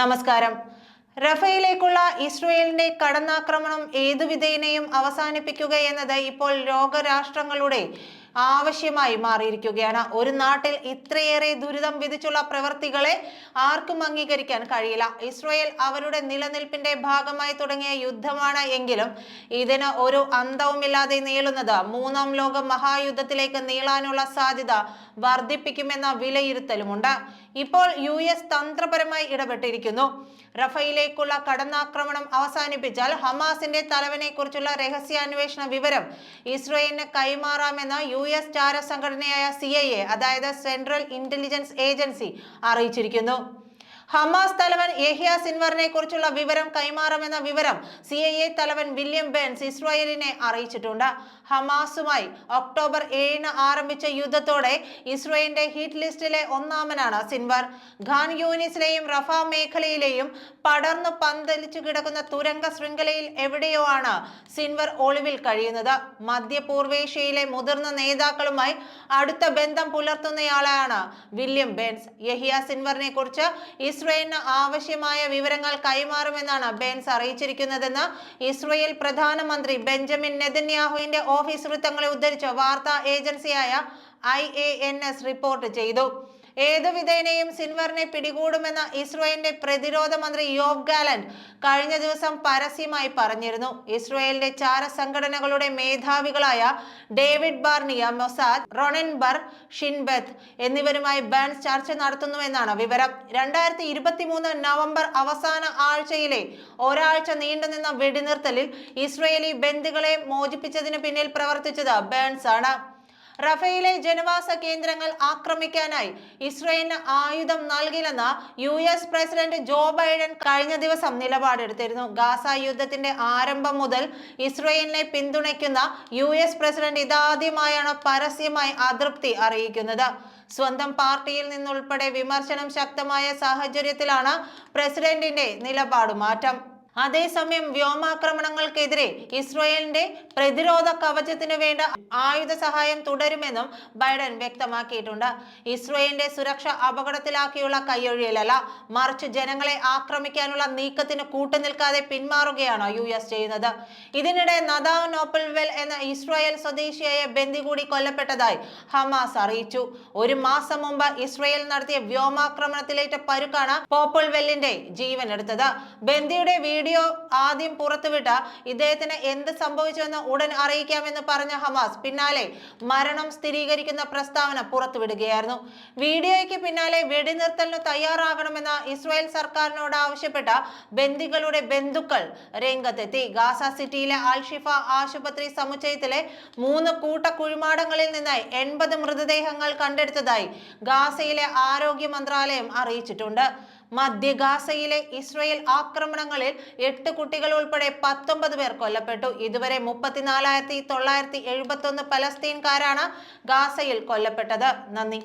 നമസ്കാരം. റഫയിലേക്കുള്ള ഇസ്രയേലിന്റെ കടന്നാക്രമണം ഏതു വിധേനയും അവസാനിപ്പിക്കുക എന്നത് ഇപ്പോൾ ലോകരാഷ്ട്രങ്ങളുടെ ആവശ്യമായി മാറിയിരിക്കുകയാണ്. ഒരു നാട്ടിൽ ഇത്രയേറെ ദുരിതം വിധിച്ചുള്ള പ്രവൃത്തികളെ ആർക്കും അംഗീകരിക്കാൻ കഴിയില്ല. ഇസ്രയേൽ അവരുടെ നിലനിൽപ്പിന്റെ ഭാഗമായി തുടങ്ങിയ യുദ്ധമാണ് എങ്കിലും ഇതിന് ഒരു അന്തവുമില്ലാതെ നീളുന്നത്. മൂന്നാം ലോക മഹായുദ്ധത്തിലേക്ക് നീളാനുള്ള സാധ്യത വർദ്ധിപ്പിക്കുമെന്ന വിലയിരുത്തലുമുണ്ട്. ഇപ്പോൾ യു എസ് തന്ത്രപരമായി ഇടപെട്ടിരിക്കുന്നു. റഫയിലേക്കുള്ള കടന്നാക്രമണം അവസാനിപ്പിച്ചാൽ ഹമാസിന്റെ തലവനെ കുറിച്ചുള്ള രഹസ്യാന്വേഷണ വിവരം ഇസ്രയേലിന് കൈമാറാമെന്ന് യു എസ് ചാര സംഘടനയായ സി അതായത് സെൻട്രൽ ഇന്റലിജൻസ് ഏജൻസി അറിയിച്ചിരിക്കുന്നു. ഹമാസ് തലവൻ യഹിയ സിൻവറിനെ കുറിച്ചുള്ള വിവരം കൈമാറുമെന്ന വിവരം സി ഐ എ തലവൻ വില്യം ബെൻസ് ഇസ്രായേലിനെ അറിയിച്ചിട്ടുണ്ട്. ഹമാസുമായി ഒക്ടോബർ ഏഴിന് ആരംഭിച്ച യുദ്ധത്തോടെ ഇസ്രായേലിന്റെ ഹിറ്റ് ലിസ്റ്റിലെ ഒന്നാമനാണ് സിൻവർ. ഖാൻ യൂനിസിലെയും റഫ മേഖലയിലെയും പടർന്നു പന്തലിച്ചു കിടക്കുന്ന തുരങ്ക ശൃംഖലയിൽ എവിടെയോ ആണ് സിൻവർ ഒളിവിൽ കഴിയുന്നത്. മധ്യപൂർവേഷ്യയിലെ മുതിർന്ന നേതാക്കളുമായി അടുത്ത ബന്ധം പുലർത്തുന്നയാളാണ് വില്യം ബെൻസ്. യഹിയ സിൻവറിനെ കുറിച്ച് ഇസ്രയേലിന് ആവശ്യമായ വിവരങ്ങൾ കൈമാറുമെന്നാണ് ബെൻസ് അറിയിച്ചിരിക്കുന്നതെന്ന് ഇസ്രയേൽ പ്രധാനമന്ത്രി ബെഞ്ചമിൻ നെതന്യാഹുവിന്റെ ഓഫീസ് വൃത്തങ്ങളെ ഉദ്ധരിച്ച് വാർത്താ ഏജൻസിയായ ഐ റിപ്പോർട്ട് ചെയ്തു. ഏതു വിധേനയും സിൻവറിനെ പിടികൂടുമെന്ന ഇസ്രയേലിന്റെ പ്രതിരോധ മന്ത്രി യോബ് ഗാലൻ കഴിഞ്ഞ ദിവസം പരസ്യമായി പറഞ്ഞിരുന്നു. ഇസ്രയേലിന്റെ ചാര സംഘടനകളുടെ മേധാവികളായ David Barnea Mossad Ronen Bar Shin Bet എന്നിവരുമായി ബേൺസ് ചർച്ച നടത്തുന്നുവെന്നാണ് വിവരം. രണ്ടായിരത്തി ഇരുപത്തി മൂന്ന് നവംബർ അവസാന ആഴ്ചയിലെ ഒരാഴ്ച നീണ്ടുനിന്ന വെടിനിർത്തലിൽ ഇസ്രയേലി ബന്ദികളെ മോചിപ്പിച്ചതിന് പിന്നിൽ പ്രവർത്തിച്ചത് ബേൺസ് ആണ് റഫയിലെ ജനവാസ കേന്ദ്രങ്ങൾ ആക്രമിക്കാനായി ഇസ്രയേലിന് ആയുധം നൽകില്ലെന്ന് U S president Joe Biden കഴിഞ്ഞ ദിവസം നിലപാടെടുത്തിരുന്നു. ഗാസ യുദ്ധത്തിന്റെ ആരംഭം മുതൽ ഇസ്രയേലിനെ പിന്തുണയ്ക്കുന്ന യു എസ് പ്രസിഡന്റ് ഇതാദ്യമായാണ് പരസ്യമായി അതൃപ്തി അറിയിക്കുന്നത്. സ്വന്തം പാർട്ടിയിൽ നിന്നുൾപ്പെടെ വിമർശനം ശക്തമായ സാഹചര്യത്തിലാണ് പ്രസിഡന്റിന്റെ നിലപാട് മാറ്റം അതേസമയം വ്യോമാക്രമണങ്ങൾക്കെതിരെ ഇസ്രയേലിന്റെ പ്രതിരോധ കവചത്തിന് വേണ്ട ആയുധ സഹായം തുടരുമെന്നും ബൈഡൻ വ്യക്തമാക്കിയിട്ടുണ്ട്. ഇസ്രയേലിന്റെ സുരക്ഷ അപകടത്തിലാക്കിയുള്ള കൈയൊഴിയലല്ല. മറിച്ച് ജനങ്ങളെ ആക്രമിക്കാനുള്ള നീക്കത്തിന് കൂട്ടുനിൽക്കാതെ പിന്മാറുകയാണ് യു എസ് ചെയ്യുന്നത്. ഇതിനിടെ നദാവ് നോപ്പൽവെൽ എന്ന ഇസ്രായേൽ സ്വദേശിയായ ബന്ദി കൂടി കൊല്ലപ്പെട്ടതായി ഹമാസ് അറിയിച്ചു. ഒരു മാസം മുമ്പ് ഇസ്രയേൽ നടത്തിയ വ്യോമാക്രമണത്തിലേറ്റ പരുക്കാണ് പോപ്പൽവെല്ലിന്റെ ജീവൻ എടുത്തത് ബന്ദിയുടെ വീഡിയോ ആദ്യം പുറത്തുവിട്ട ഇദ്ദേഹത്തിന് എന്ത് സംഭവിച്ചുവെന്ന് ഉടൻ അറിയിക്കാമെന്ന് പറഞ്ഞ ഹമാസ് പിന്നാലെ മരണം സ്ഥിരീകരിക്കുന്ന പ്രസ്താവന പുറത്തുവിടുകയായിരുന്നു. വീഡിയോയ്ക്ക് പിന്നാലെ വെടിനിർത്തലിന് തയ്യാറാകണമെന്ന ഇസ്രായേൽ സർക്കാരിനോട് ആവശ്യപ്പെട്ട ബന്ദികളുടെ ബന്ധുക്കൾ രംഗത്തെത്തി. ഗാസ സിറ്റിയിലെ അൽഷിഫ ആശുപത്രി സമുച്ചയത്തിലെ മൂന്ന് കൂട്ട കുഴിമാടങ്ങളിൽ നിന്നായി എൺപത് മൃതദേഹങ്ങൾ കണ്ടെടുത്തതായി ഗാസയിലെ ആരോഗ്യ മന്ത്രാലയം അറിയിച്ചിട്ടുണ്ട്. മധ്യ ഗാസയിലെ ഇസ്രയേൽ ആക്രമണങ്ങളിൽ എട്ട് കുട്ടികൾ ഉൾപ്പെടെ പത്തൊമ്പത് പേർ കൊല്ലപ്പെട്ടു. ഇതുവരെ മുപ്പത്തിനാലായിരത്തി തൊള്ളായിരത്തി എഴുപത്തി ഒന്ന് പലസ്തീൻകാരാണ് ഗാസയിൽ കൊല്ലപ്പെട്ടത്. നന്ദി.